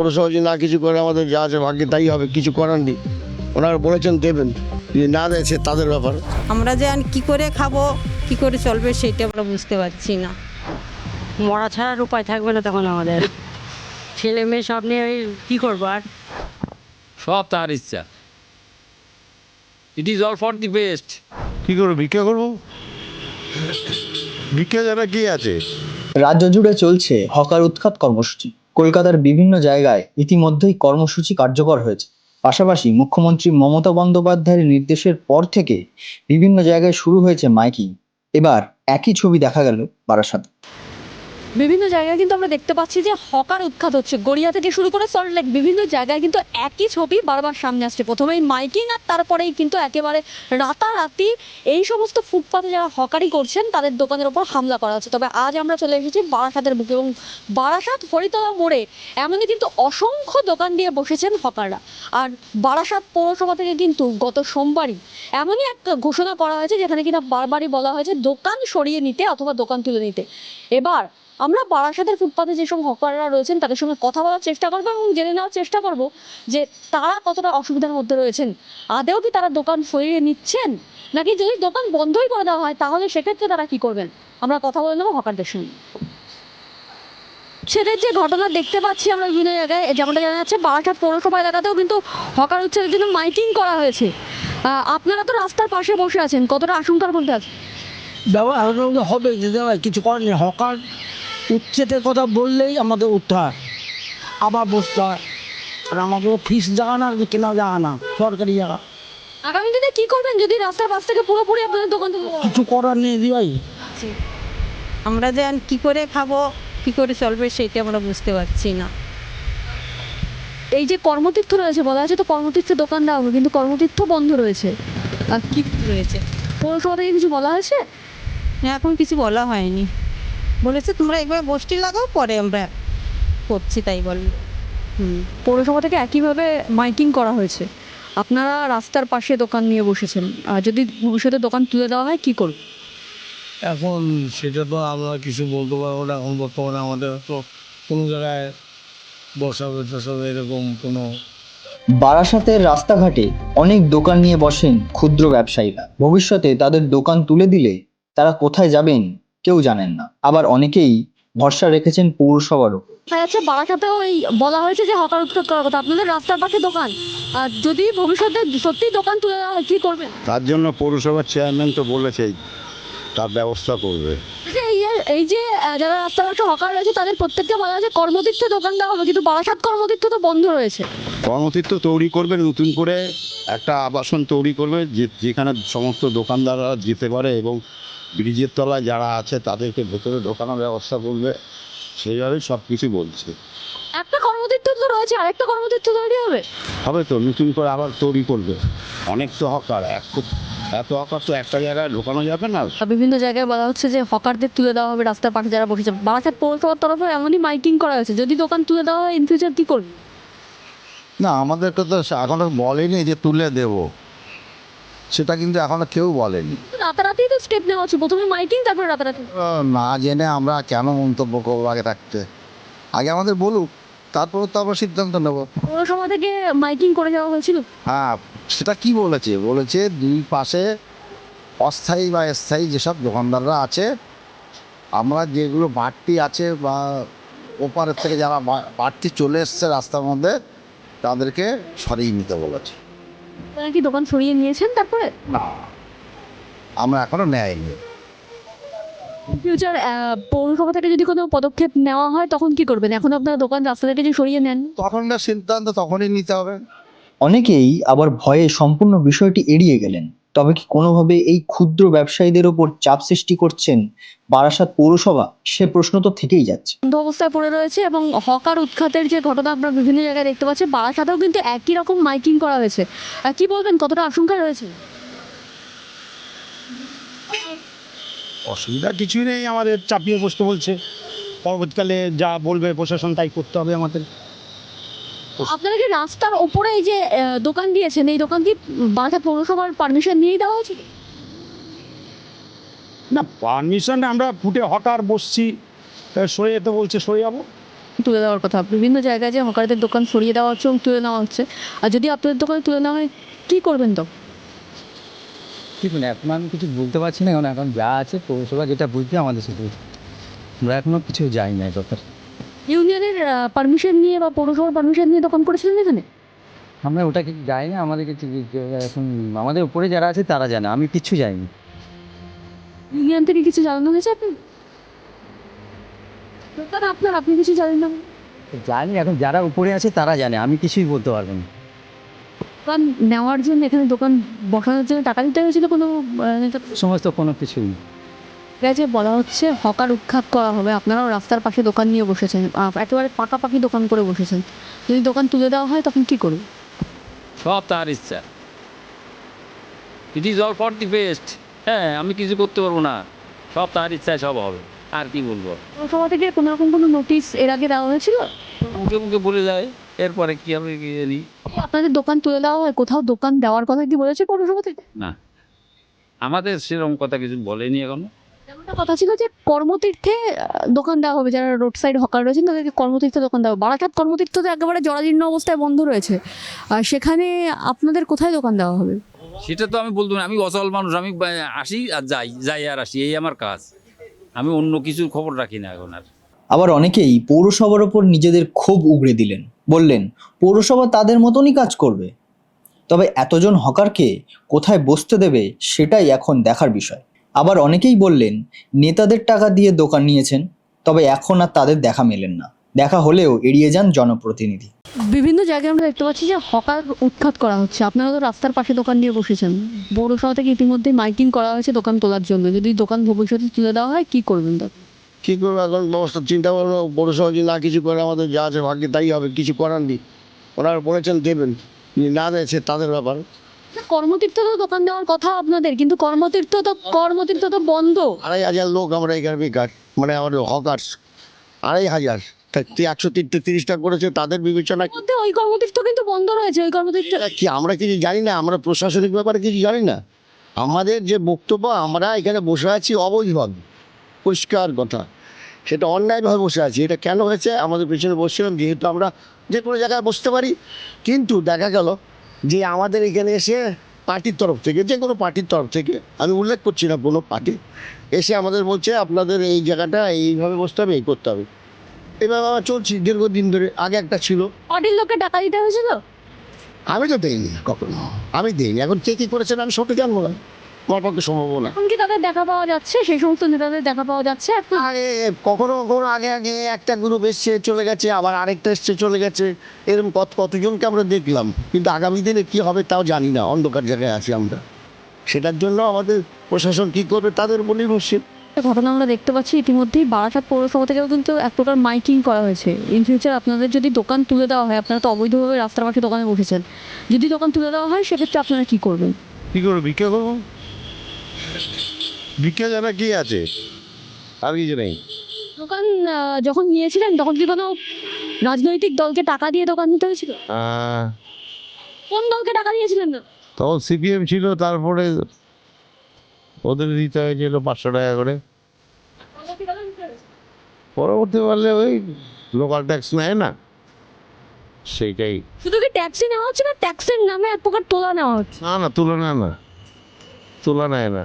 পৌরসভা যদি না কিছু করে আমাদের যা আছে ভাগ্যে তাই হবে কিছু করার নেই। ওনারা বলেছেন দেবেন যদি না দেয় সে তাদের ব্যাপার। আমরা যে কি করে খাব কি করে চলবে সেটা আমরা বুঝতে পারছি না। মরা ছাড়ার উপায় থাকবে না তখন আমাদের। ছেলে মেয়ে সব নিয়ে ওই কী করব আর? সব তার ইচ্ছা। It is all for the best কি করব ভিক্ষা করব? ভিক্ষা জানা কি আছে? রাজ্য জুড়ে চলছে হকার উৎখাত কর্মসূচি। কলকাতার বিভিন্ন জায়গায় ইতিমধ্যেই কর্মসূচি কার্যকর হয়েছে। পাশাপাশি মুখ্যমন্ত্রী মমতা বন্দ্যোপাধ্যায়ের নির্দেশের পর থেকে বিভিন্ন জায়গায় শুরু হয়েছে মাইকিং। এবার একই ছবি দেখা গেল বারাসাত। বিভিন্ন জায়গায় কিন্তু আমরা দেখতে পাচ্ছি যে হকার উৎখাত হচ্ছে। গড়িয়া থেকে শুরু করে সল্টলেক বিভিন্ন জায়গায় কিন্তু একই ছবি বারবার সামনে আসছে। প্রথমেই মাইকিং আর তারপরেই কিন্তু একেবারে রাতারাতি এই সমস্ত ফুটপাতে যারা হকারি করছেন, তাদের দোকানের ওপর হামলা করা হচ্ছে। তবে আজ আমরা চলে এসেছি বারাসাতের বুকে এবং বারাসাত হরিতলা মোড়ে এমনই কিন্তু অসংখ্য দোকান দিয়ে বসেছেন হকাররা। আর বারাসাত পৌরসভা থেকে কিন্তু গত সোমবারই এমনই এক ঘোষণা করা হয়েছে, যেখানে কিনা বারবারই বলা হয়েছে দোকান সরিয়ে নিতে অথবা দোকান তুলে নিতে। এবার আমরা বারাসাতের ফুটপাতে যেসব হকাররা রয়েছেন, তাদের সঙ্গে কথা বলার চেষ্টা করব এবং জেনে নেওয়ার চেষ্টা করব যে তারা কতটা অসুবিধার মধ্যে রয়েছেন। আদেও কি তারা দোকান সরিয়ে নিচ্ছেন? নাকি যদি দোকান বন্ধই করে দেওয়া হয়, তাহলে সেক্ষেত্রে তারা কি করবেন? আমরা কথা বলে নেব হকারদের সঙ্গে। ছেদের যে ঘটনা দেখতে পাচ্ছি আমরা বিভিন্ন জায়গায় যেমনটা জানা যাচ্ছে, বারাসাত পৌরসভা এলাকাতেও কিন্তু হকার উচ্ছেদের জন্য মাইকিং করা হয়েছে। আপনারা তো রাস্তার পাশে বসে আছেন, কতটা আশঙ্কার মধ্যে আছে ব্যবহার হবে কিছু করার নেই হকার উচ্ছেদের কথা বললেই আমাদের উদ্ধার। আবার বসতে হয়। আর আমাদের ফিস জায়গা না কেনা জায়গা না সরকারি জায়গা। আগামী দিনে কি করবেন? যদি রাস্তার পাশ থেকে পুরোপুরি আপনাদের দোকান থেকে কিছু করার নেই দিবাই আমরা যে কি করে খাব কি করে চলবে সেটা আমরা বুঝতে পারছি না। এই যে কর্মতীর্থ রয়েছে বলা আছে তো কর্মতীর্থে দোকান দেওয়া হবে কিন্তু কর্মতীর্থ বন্ধ রয়েছে। আর কি রয়েছে? পৌরসভা থেকে কিছু বলা হয়েছে? এখন কিছু বলা হয়নি। বলেছে তোমরা একবার বসটি লাগাও পরে আমরা করছি তাই বল। হুম। পৌরসভা থেকে একইভাবে মাইকিং করা হয়েছে। আপনারা রাস্তার পাশে দোকান নিয়ে বসেছেন। আর যদি ভবিষ্যতে দোকান তুলে দেওয়া হয় কি করব? এখন সেটা তো আমরা কিছু বলতে পারব না। এখন বর্তমানে আমাদের তো কোনো জায়গায় বসাবে টসাবে এরকম কোনো বারাসাতের রাস্তাঘাটে অনেক দোকান নিয়ে বসেন ক্ষুদ্র ব্যবসায়ীরা। ভবিষ্যতে তাদের দোকান তুলে দিলে তারা কোথায় যাবেন কেউ জানেন না। আবার অনেকেই ভরসা রেখেছেন পৌরসভার উপর হ্যাঁ আচ্ছা বারাসাতেও এই বলা হয়েছে যে হকার উৎখাত করার কথা আপনাদের রাস্তার পাশে দোকান। আর যদি ভবিষ্যতে সত্যি দোকান তুলে দেওয়া হয় কি করবেন? তার জন্য পৌরসভার চেয়ারম্যান তো বলেছেই তার ব্যবস্থা করবে। এই যে- যারা রাস্তার পাশে হকার রয়েছে তাদের প্রত্যেককে বলা হয়েছে কর্মতীর্থে দোকান দেওয়া হবে। কিন্তু বারাসাত কর্মতীর্থ তো বন্ধ রয়েছে। কর্মতীর্থ তৈরি করবে নতুন করে একটা আবাসন তৈরি করবে যে যেখানে সমস্ত দোকানদাররা যেতে পারে এবং ব্রিজের তলায় যারা আছে তাদেরকে ভেতরে ঢোকানোর ব্যবস্থা করবে। সেইভাবেই সব কিছু বলছে। একটা কর্মতীর্থ তো রয়েছে আরেকটা কর্মতীর্থ তৈরি হবে? হবে তো নতুন করে আবার তৈরি করবে। অনেক তো হকার এক এত হকার তো একটা জায়গায় ঢোকানো যাবে না। বিভিন্ন জায়গায় বলা হচ্ছে যে হকারদের তুলে দেওয়া হবে রাস্তার পাশে যারা বসেছে। বারাসাত পৌরসভার তরফে এমনই মাইকিং করা হয়েছে। যদি দোকান তুলে দেওয়া হয় ইন ফিউচার কি করবে? না আমাদেরকে তো এখনও বলেনি যে তুলে দেব। সেটা কিন্তু এখনও কেউ বলেনি। রাতারাতি তো স্টেপ নেওয়া হচ্ছে। প্রথমে মাইকিং তারপরে রাতারাতি। না জেনে আমরা কেন মন্তব্য করব আগে থাকতে। আগে আমাদের বলুক তারপর তো আমরা সিদ্ধান্ত নেব। পৌরসভা থেকে মাইকিং করে যাওয়া হয়েছিল? হ্যাঁ সেটা কি বলেছে? বলেছে দুই পাশে অস্থায়ী বা স্থায়ী যেসব দোকানদাররা আছে আমরা যেগুলো বাড়তি আছে বা ওপারের থেকে যারা বাড়তি চলে এসছে রাস্তার মধ্যে তাদেরকে সরিয়ে নিতে বলেছে। আপনারা কি দোকান সরিয়ে নিয়েছেন তারপরে? না আমরা এখনও নেয়নি। ফিউচার পৌরসভা থেকে যদি কোনো পদক্ষেপ নেওয়া হয় তখন কি করবেন? এখন আপনারা দোকান রাস্তা থেকে যে সরিয়ে নেন? তখনকার সিদ্ধান্ত তখনই নিতে হবে। অনেকেই আবার ভয়ে সম্পূর্ণ বিষয়টি এড়িয়ে গেলেন। তবে কি কোনোভাবে এই ক্ষুদ্র ব্যবসায়ীদের ওপর চাপ সৃষ্টি করছেন বারাসাত পৌরসভা? সে প্রশ্ন তো থেকেই যাচ্ছে। বন্ধ অবস্থায় পড়ে রয়েছে এবং হকার উৎখাতের যে ঘটনা আমরা বিভিন্ন জায়গায় দেখতে পাচ্ছি বারাসাতেও কিন্তু একই রকম মাইকিং করা হয়েছে। কি বলবেন কতটা আশঙ্কা রয়েছে? অসুবিধা কিছুই নেই আমাদের চাপিয়ে বসতে বলছে। পরবর্তীকালে যা বলবে প্রশাসন তাই করতে হবে আমাদের। আপনারা কি রাস্তার ওপরে এই যে দোকান দিয়েছেন এই দোকান কি বারাসাত পৌরসভার পারমিশন নিয়েই দেওয়া হয়েছে? না পারমিশন আমরা ফুটে হকার বসছি। সরে যেতে বলছে সরে যাব। তুলে দেওয়ার কথা। বিভিন্ন জায়গায় যে হকারদের দোকান সরিয়ে দেওয়া হচ্ছে এবং তুলে নেওয়া হচ্ছে। আর যদি আপনাদের দোকানে তুলে নেওয়া হয় কী করবেন তো দেখুন এখন আমি কিছু বলতে পারছি না কারণ এখন যা আছে পৌরসভা যেটা বুঝবে আমাদের সাথে। আমরা এখনও কিছু যাই না ব্যাপার ইউনিয়নের পারমিশন নিয়ে বা পৌরসভার পারমিশন নিয়ে দোকান করেছিলেন এখানে? আমরা ওটা কিছু যাই না আমাদের কিছু এখন আমাদের উপরে যারা আছে তারা জানে আমি কিচ্ছু যাইনি। ইউনিয়ন থেকে কিছু জানানো হয়েছে আপনি? দোকান আপনার আপনি কিছু জানেন না? জানি এখন যারা উপরে আছে তারা জানে আমি কিছুই বলতে পারব না। দোকান নেওয়ার জন্য এখানে দোকান বসানোর জন্য টাকা দিতে হয়েছিল কোনো সমস্ত কোনো কিছুই। গেছে বলা হচ্ছে হকার উৎখাত করা হবে আপনারাও রাস্তার পাশে দোকান নিয়ে বসেছেন একেবারে পাকাপাকি দোকান করে বসেছেন। যদি দোকান তুলে দেওয়া হয় তখন কি করবে? সব তার ইচ্ছা। It is all for the best হ্যাঁ আমি কিছু করতে পারব না। সব তার ইচ্ছায় সব হবে। আর কি বলব? পৌরসভা থেকে কোনো রকম কোনো নোটিশ এর আগে দেওয়া হয়েছিল? মুখে মুখে বলে যায় এরপরে কি কি জানি। আপনাদের দোকান তুলে দেওয়া হয়? কোথাও দোকান দেওয়ার কথা কি বলেছে পৌরসভা থেকে? না। আমাদের সেরকম কথা কিছু বলেনি এখনও। একটা কথা ছিল যে কর্মতীর্থে দোকান দেওয়া হবে যারা রোড সাইড হকার রয়েছেন তাদেরকে কর্মতীর্থে দোকান দেওয়া হবে। বারাসাত কর্মতীর্থ তো একেবারে জরাজীর্ণ অবস্থায় বন্ধ রয়েছে। আর সেখানে আপনাদের কোথায় দোকান দেওয়া হবে? সেটা তো আমি বলতো না। আমি অচল মানুষ আমি আসি আর যাই যাই আর আসি এই আমার কাজ। আমি অন্য কিছুর খবর রাখি না এখন আর। আবার অনেকেই পৌরসভার ওপর নিজেদের ক্ষোভ উগড়ে দিলেন। বললেন পৌরসভা তাদের মতনই কাজ করবে। তবে এতজন হকারকে কোথায় বসতে দেবে সেটাই এখন দেখার বিষয়। আবার অনেকেই বললেন নেতাদের টাকা দিয়ে দোকান নিয়েছেন তবে এখন আর তাদের দেখা মেলেন না। দেখা হলেও এড়িয়ে যান জনপ্রতিনিধি। বিভিন্ন জায়গায় আমরা দেখতে পাচ্ছি যে হকার উৎখাত করা হচ্ছে। আপনারা তো রাস্তার পাশে দোকান নিয়ে বসেছেন। পৌরসভা থেকে ইতিমধ্যে মাইকিং করা হয়েছে দোকান তোলার জন্য? যদি দোকান ভবিষ্যতে তুলে দেওয়া হয় কি করবেন তা কী করব? এখন ব্যবস্থা চিন্তা করব পৌরসভা যদি না কিছু করে আমাদের যা আছে ভাগ্যে তাই হবে কিছু করার নেই। ওনারা বলেছেন দেবেন। যদি না দেয় সে তাদের ব্যাপার। কর্মতীর্থ তো দোকান দেওয়ার কথা আপনাদের কিন্তু কর্মতীর্থ তো কর্মতীর্থ তো বন্ধ। আড়াই হাজার লোক আমরা এখানে বেকার মানে আমাদের হকার্স আড়াই হাজার। একশো তিরিশটা করেছে তাদের বিবেচনা? ওই কর্মতীর্থ কিন্তু বন্ধ রয়েছে ওই কর্মতীর্থ কি আমরা কিছু জানি না? আমরা প্রশাসনিক ব্যাপারে কিছু জানি না? আমাদের যে বক্তব্য আমরা এখানে বসে আছি অবৈধভাবে। পরিষ্কার কথা। সেটা অন্যায়ভাবে বসে আছি। এটা কেন হয়েছে? আমাদের পেছনে বসছিলাম যেহেতু আমরা যে কোনো জায়গায় বসতে পারি। কিন্তু দেখা গেল যে আমাদের এখানে এসে পার্টির তরফ থেকে যে কোনো পার্টির তরফ থেকে আমি উল্লেখ করছি না কোনো পার্টি এসে আমাদের বলছে আপনাদের এই জায়গাটা এইভাবে বসতে হবে এই করতে হবে। এভাবে আমার চলছি দীর্ঘদিন ধরে আগে একটা ছিল। পার্টির লোককে টাকা দিতে হয়েছিল? আমি তো দেইনি কখনো। আমি দেইনি। এখন কে কী করেছেন আমি সত্যি জানব না। পক্ষে সম্ভব না। এখন কি তাদের দেখা পাওয়া যাচ্ছে? সেই সমস্ত নেতাদের দেখা পাওয়া যাচ্ছে কখনো কখনো আগে আগে একটা গ্রুপ এসছে চলে গেছে আবার আরেকটা এসছে চলে গেছে। এরকম কত কতজনকে আমরা দেখলাম? কিন্তু আগামী দিনে কী হবে তাও জানি না অন্ধকার জায়গায় আছি আমরা। সেটার জন্য আমাদের প্রশাসন কী করবে তাদের উপর নির্ভরশীল। ঘটনা আমরা দেখতে পাচ্ছি ইতিমধ্যেই বারাসাত পৌরসভা থেকেও কিন্তু এক প্রকার মাইকিং করা হয়েছে। ইন ফিউচার আপনাদের যদি দোকান তুলে দেওয়া হয় আপনারা তো অবৈধভাবে রাস্তার পাশে দোকানে বসেছেন। যদি দোকান তুলে দেওয়া হয় সেক্ষেত্রে আপনারা কি করবেন? কী করব? ভিক্ষা করব? ভিক্ষা জানা কি আছে? আর কিছু নেই। দোকান যখন নিয়েছিলেন তখন কি কোনো রাজনৈতিক দলকে টাকা দিয়ে দোকান নিতে হয়েছিল? কোন দলকে টাকা দিয়েছিলেন না? তখন সিপিএম ছিল তারপরে ওদের দিতে হয়েছিল পাঁচশো টাকা করে। পরবর্তী বললে ওই লোকাল ট্যাক্স নেয় না। সেইটাই। শুধু কি ট্যাক্সি নেওয়া হচ্ছে না? ট্যাক্সের নামে এক প্রকার তোলা নেওয়া হচ্ছে? না না তুলনা না। তুলা নেয় না।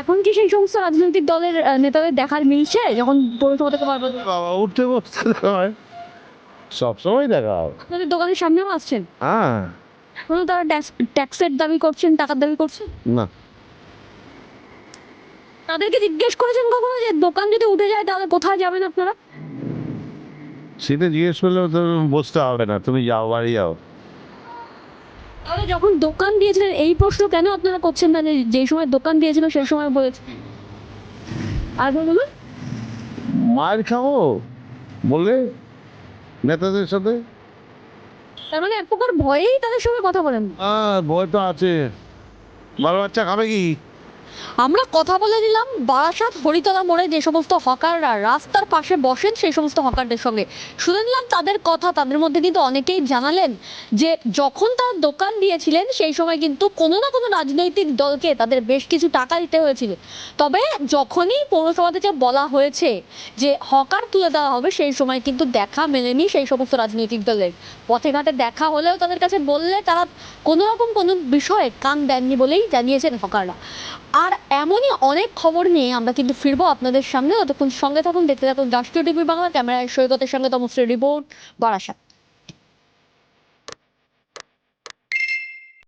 এখন কি সেই সমস্ত রাজনৈতিক দলের নেতাদের দেখার মিলছে? যখন পৌরসভা থেকে বারবার বাবা উঠতে বসতে দেখা হয়। সবসময় দেখা হয়। আপনাদের দোকানের সামনেও আসছেন? হ্যাঁ। এখনও তারা ট্যাক্স ট্যাক্সের দাবি করছেন টাকার দাবি করছেন? না। তাদেরকে জিজ্ঞেস করেছেন কখনো যে দোকান যদি উঠে যায় তাহলে কোথায় যাবেন আপনারা? সেটা জিজ্ঞেস করলেও তো বসতে হবে না। তুমি যাও বাড়ি যাও। তাহলে যখন দোকান দিয়েছিলেন এই প্রশ্ন কেন আপনারা করছেন না যে যেই সময় দোকান দিয়েছিল সেই সময় বলেছেন? আর বলুন। মার খাব বলে নেতাদের সাথে। তার মানে এক প্রকার ভয়েই তাদের সঙ্গে কথা বলেন। আর ভয় তো আছে। ভালো বাচ্চা খাবে কি? আমরা কথা বলে দিলাম বারাসাত, হরিতলা মোড়ে যে সমস্ত হকাররা রাস্তার পাশে বসেন, সেই সমস্ত হকারদের সঙ্গে। শুনে নিলাম তাদের কথা, তাদের মধ্যে কিন্তু অনেকেই জানালেন যে যখন তার দোকান দিয়েছিলেন, সেই সময় কিন্তু কোনো না কোনো রাজনৈতিক দলকে তাদের বেশ কিছু টাকা দিতে হয়েছিল। তবে যখনই পৌরসভা থেকে বলা হয়েছে যে হকার তুলে দেওয়া হবে, সেই সময় কিন্তু দেখা মেলেনি সেই সমস্ত রাজনৈতিক দলের। পথে ঘাটে দেখা হলেও তাদের কাছে বললে তারা কোনো রকম কোনো বিষয়ে কান দেননি বলেই জানিয়েছেন হকাররা। আর এমনই অনেক খবর নিয়ে আমরা কিন্তু ফিরবো আপনাদের সামনে। ততক্ষণ সঙ্গে থাকুন, দেখতে থাকুন রাষ্ট্রীয় টিভি বাংলা, ক্যামেরায় সৈকতের সঙ্গে তমশ্রী রিপোর্ট, বারাসাত।